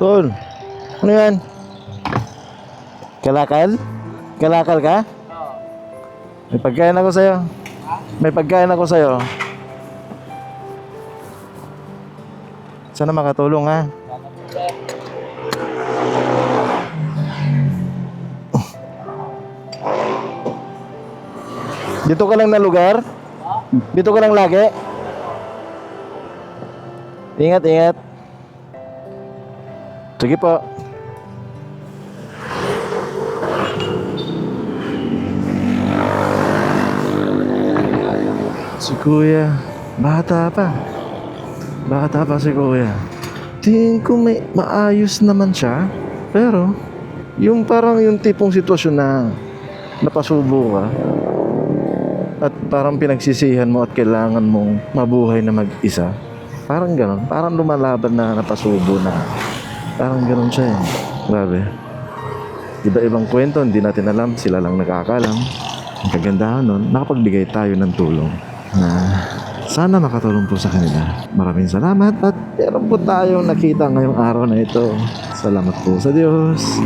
Tol, ano yan? Kalakal? Kalakal ka? May pagkain ako sa'yo. May pagkain ako sa'yo. Sana makatulong ha. Dito ka lang na lugar? Dito ka lang lagi? Ingat, ingat. Sige po. Si kuya, bata pa. Bata pa si kuya. Tingin ko may maayos naman siya. Pero, yung parang yung tipong sitwasyon na napasubo ka at parang pinagsisihan mo at kailangan mong mabuhay na mag-isa. Parang ganon. Parang lumalaban na napasubo na. Parang ganon siya eh. Grabe. Iba-ibang kwento, hindi natin alam. Sila lang nakakalam. Ang kagandahan nun, nakapagbigay tayo ng tulong na sana makatulong po sa kanila. Maraming salamat at meron po tayong nakita ngayong araw na ito. Salamat po sa Diyos.